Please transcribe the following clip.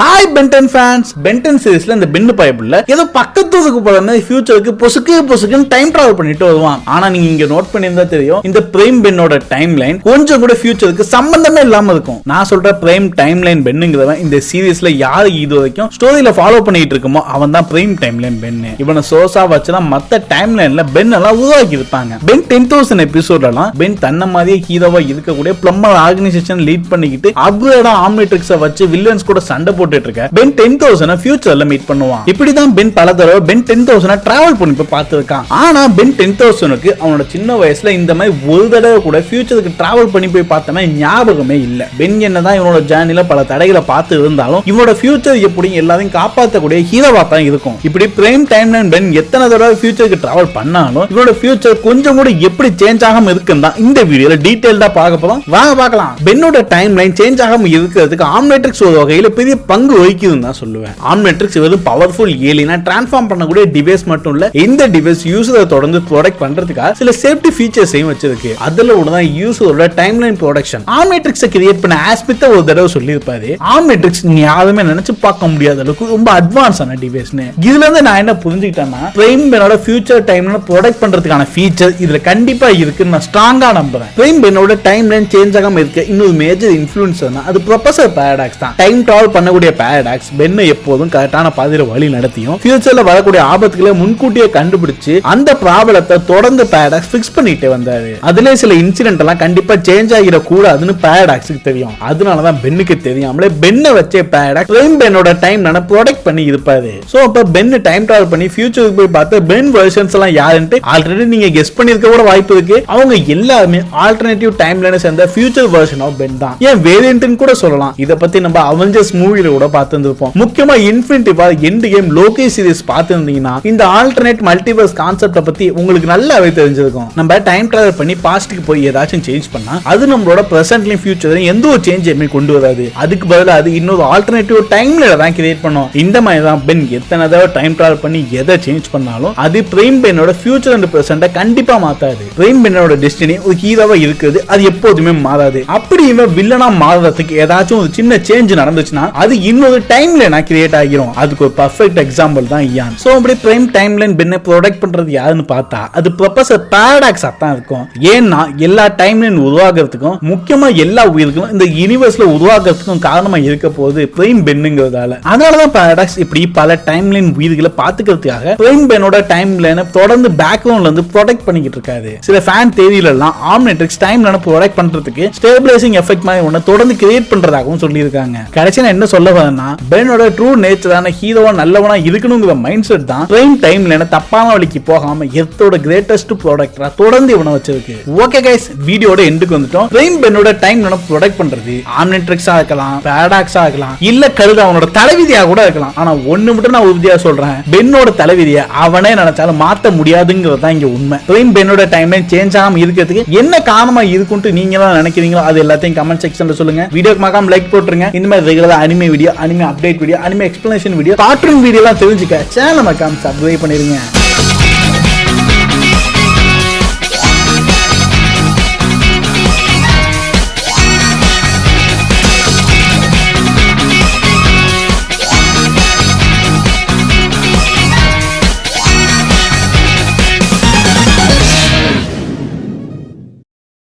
Hi Ben 10 fans Ben 10 சீரீஸ்ல இந்த pen பயப்புல ஏதோ பக்கத்துக்கு போற மாதிரி ஃபியூச்சருக்கு பொசுக்கு பொசுக்குன்னு டைம் டிராவல் பண்ணிட்டு வருவான். ஆனா நீங்க இங்க நோட் பண்ணியிருந்தா தெரியும் இந்த பிரேம் பென்னோட டைம் லைன் கொஞ்சம் கூட ஃபியூச்சருக்கு சம்பந்தமே இல்லாம இருக்கும். நான் சொல்ற பிரேம் டைம் லைன் பென்னுங்கிறவன் இந்த சீரீஸ்ல யாரு இது வரைக்கும் ஸ்டோரியில ஃபாலோ பண்ணிட்டு இருக்குமோ அவன் தான் பிரேம் டைம் லைன் பென்னு இவனை சோர்ஸா வச்சுதான் மத்த டைம் லைன்ல பென் எல்லாம் உருவாக்கி இருப்பாங்க. பென் டென் தௌசண்ட் எபிசோட்லாம் பென் தன்ன மாதிரியே ஹீரோவா இருக்கக்கூடிய பிளம்பர் ஆர்கனைசேஷன் லீட் பண்ணிக்கிட்டு அப்கிரேடா ஆம்னிட்ரிக்ஸ வச்சு வில்லன்ஸ் கூட சண்டை போட்டு போட்டுட்டு இருக்க பென் டென் தௌசண்ட் ஃபியூச்சர்ல மீட் பண்ணுவான். இப்படிதான் பென் பல தடவை பென் டென் தௌசண்ட் டிராவல் பண்ணி போய் பார்த்துருக்கான். ஆனா பென் டென் தௌசண்ட்க்கு அவனோட சின்ன வயசுல இந்த மாதிரி ஒரு தடவை கூட ஃபியூச்சருக்கு டிராவல் பண்ணி போய் பார்த்தமே ஞாபகமே இல்ல. பென் என்னதான் இவனோட ஜேர்னில பல தடைகளை பார்த்து இருந்தாலும் இவனோட ஃபியூச்சர் எப்படி எல்லாத்தையும் காப்பாற்றக்கூடிய ஹீரோவா தான் இருக்கும். இப்படி பிரேம் டைம் லைன் பென் எத்தனை தடவை ஃபியூச்சருக்கு டிராவல் பண்ணாலும் இவனோட ஃபியூச்சர் கொஞ்சம் கூட எப்படி சேஞ்ச் ஆகாம இருக்குன்னு தான் இந்த வீடியோல டீடைல்டா பார்க்க போறோம். வாங்க பார்க்கலாம். பென்னோட டைம் லைன் சேஞ்ச் ஆகாம இருக்கிறதுக்கு ஆம்லேட்ரிக்ஸ் ஒரு வகையில பெரிய பங்கு வகிக்குதுன்னு தான் சொல்லுவேன். ஆம்னெட்ரிக்ஸ் வெறும் பவர்ஃபுல் ஏலினா டிரான்ஸ்ஃபார்ம் பண்ணக்கூடிய டிவைஸ் மட்டும் இல்ல இந்த டிவைஸ் யூசரை தொடர்ந்து ப்ரொடக்ட் பண்றதுக்காக சில சேஃப்டி ஃபீச்சர்ஸையும் வச்சிருக்கு. அதுல ஒன்று தான் யூசரோட டைம் லைன் ப்ரொடக்ஷன் ஆம்னெட்ரிக்ஸை கிரியேட் பண்ண ஆஸ்பித்த ஒரு தடவை சொல்லியிருப்பாரு. ஆம்னெட்ரிக்ஸ் நீ யாருமே நினைச்சு பார்க்க முடியாத அளவுக்கு ரொம்ப அட்வான்ஸான டிவைஸ்னு இதுல இருந்து நான் என்ன புரிஞ்சுக்கிட்டேன்னா பிரைம் பெனோட ஃபியூச்சர் டைம்ல ப்ரொடக்ட் பண்றதுக்கான ஃபீச்சர் இதுல கண்டிப்பா இருக்குன்னு நான் ஸ்ட்ராங்கா நம்புறேன். பிரைம் பெனோட டைம் லைன் சேஞ்ச் ஆகாம இருக்க இன்னொரு மேஜர் இன்ஃபுளுன்சர்னா அது ப்ரொஃபசர் பேரடாக்ஸ் தான். டைம் டிராவல் பண்ணக்கூடிய பேரடாக்ஸ் பென்னை எப்போதும் கரெக்டான பாதையில வழி நடத்தியும் ஃபியூச்சர்ல வரக்கூடிய ஆபத்துகளை முன்கூட்டியே கண்டுபிடிச்சு அந்த ப்ராப்ளத்தை தொடர்ந்து பேரடாக்ஸ் பிக்ஸ் பண்ணிட்டே வந்தாரு. அதுல சில இன்சிடென்ட் எல்லாம் கண்டிப்பா சேஞ்ச் ஆகிட கூடாதுன்னு பேரடாக்ஸுக்கு தெரியும். அதனாலதான் பென்னுக்கு தெரியாமலே பென்னை வச்சே பேரடாக்ஸ் ரெயின் பென்னோட டைம் நான் ப்ரொடெக்ட் பண்ணி இருப்பாரு. சோ அப்ப பென் டைம் டிராவல் பண்ணி ஃபியூச்சருக்கு போய் பார்த்து பென் வெர்ஷன்ஸ் எல்லாம் யாருன்ட்டு ஆல்ரெடி நீங்க கெஸ் பண்ணிருக்க கூட வாய்ப்பு இருக்கு. அவங்க எல்லாருமே ஆல்டர்னேட்டிவ் டைம் லைனை சேர்ந்த ஃபியூச்சர் வெர்ஷன் ஆஃப் பென் தான். ஏன் வேரியன்ட்னு கூட சொல்லலாம். இத பத்தி நம்ம அவெஞ்சர்ஸ் மூவில கூட பார்த்துருப்போம் முக்கியமா infinity war endgame Loki series பார்த்துருந்தீங்கன்னா இந்த ஆல்டர்னேட் மல்டிவர்ஸ் கான்செப்ட பத்தி உங்களுக்கு நல்லாவே தெரிஞ்சிருக்கும். நம்ம டைம் டிராவல் பண்ணி பாஸ்ட்டுக்கு போய் ஏதாச்சும் சேஞ்ச் பண்ணா அது நம்மளோட பிரசன்ட்லயும் ஃபியூச்சர்லயும் எந்த ஒரு சேஞ்சுமே கொண்டு வராது. அதுக்கு பதிலா அது இன்னொரு ஆல்டர்னேட்டிவ் டைம்ல தான் கிரியேட் பண்ணும். இந்த மாதிரி தான் பென் எத்தனை தடவை டைம் டிராவல் பண்ணி எதை சேஞ்ச் பண்ணாலும் அது பிரேம் பென்னோட ஃபியூச்சர் அண்ட் பிரசன்ட்டை கண்டிப்பா மாத்தாது. பிரேம் பென்னோட டெஸ்டினி ஒரு ஹீரோவா இருக்குது அது எப்போதுமே மாறாது. அப்படி இவன் வில்லனா மாறுறதுக்கு ஏதாச்சும் ஒரு சின்ன சேஞ்ச் நடந்துச்சுன்னா அது இன்னொரு டைம் லைனா கிரியேட் ஆகிரும். அதுக்கு ஒரு பர்ஃபெக்ட் எக்ஸாம்பிள் தான் இயான் ஸோ அப்படி பிரைம் டைம் லைன் பின்ன ப்ரொடெக்ட் பண்றது யாருன்னு பார்த்தா அது ப்ரொஃபஸர் பேரடாக்ஸா தான் இருக்கும். ஏன்னா எல்லா டைம் லைன் உருவாகிறதுக்கும் முக்கியமா எல்லா உயிருக்கும் இந்த யூனிவர்ஸ்ல உருவாக்குறதுக்கும் காரணமா இருக்க போகுது பிரைம் பென்னுங்கிறதால அதனாலதான் பேரடாக்ஸ் இப்படி பல டைம் லைன் உயிர்களை பாத்துக்கிறதுக்காக பிரைம் பென்னோட டைம் லைனை தொடர்ந்து பேக்ரவுண்ட்ல இருந்து ப்ரொடெக்ட் பண்ணிக்கிட்டு இருக்காரு. சில ஃபேன் தேதியிலலாம் எல்லாம் ஆம்னெட்ரிக்ஸ் டைம் லைனை ப்ரொடெக்ட் பண்றதுக்கு ஸ்டேபிளைசிங் எஃபெக்ட் மாதிரி ஒன்று தொடர்ந்து கிரியேட் பண்றதாகவும் சொல்லியிருக்காங்க. கடைசியில் என்ன சொல்ல சொல்ல வரேன்னா பெனோட ட்ரூ நேச்சரான ஹீரோவா நல்லவனா இருக்கணுங்கிற மைண்ட் செட் தான் ட்ரெயின் டைம்ல தப்பான வழிக்கு போகாம எர்த்தோட கிரேட்டஸ்ட் ப்ராடக்டா தொடர்ந்து இவனை வச்சிருக்கு. ஓகே கைஸ் வீடியோட எண்டுக்கு வந்துட்டோம். ட்ரெயின் பெனோட டைம் லைனை ப்ரொடெக்ட் பண்றது? ஆம்னிட்ரிக்ஸா இருக்கலாம் பேடாக்ஸா இருக்கலாம் இல்ல கழுது அவனோட தலைவிதியா கூட இருக்கலாம். ஆனா ஒண்ணு மட்டும் நான் உறுதியா சொல்றேன். பென்னோட தலைவிதியை அவனே நினைச்சாலும் மாத்த முடியாதுங்கிறது தான் இங்க உண்மை. ட்ரெயின் பென்னோட டைம் லைன் சேஞ்ச் ஆகாம இருக்கிறதுக்கு என்ன காரணமா இருக்குன்ட்டு நீங்க தான் நினைக்கிறீங்களோ அது எல்லாத்தையும் கமெண்ட் செக்ஷன்ல சொல்லுங்க. வீடியோக்கு மறக்காம லைக் போட்டுருங்க. இந்த மாதிரி ரெகுலரா anime video anime update video anime explanation video cartoon video எல்லாம் தெரிஞ்சுக்க சேனல் மக்காம் சப்ஸ்கிரைப் பண்ணிருங்க.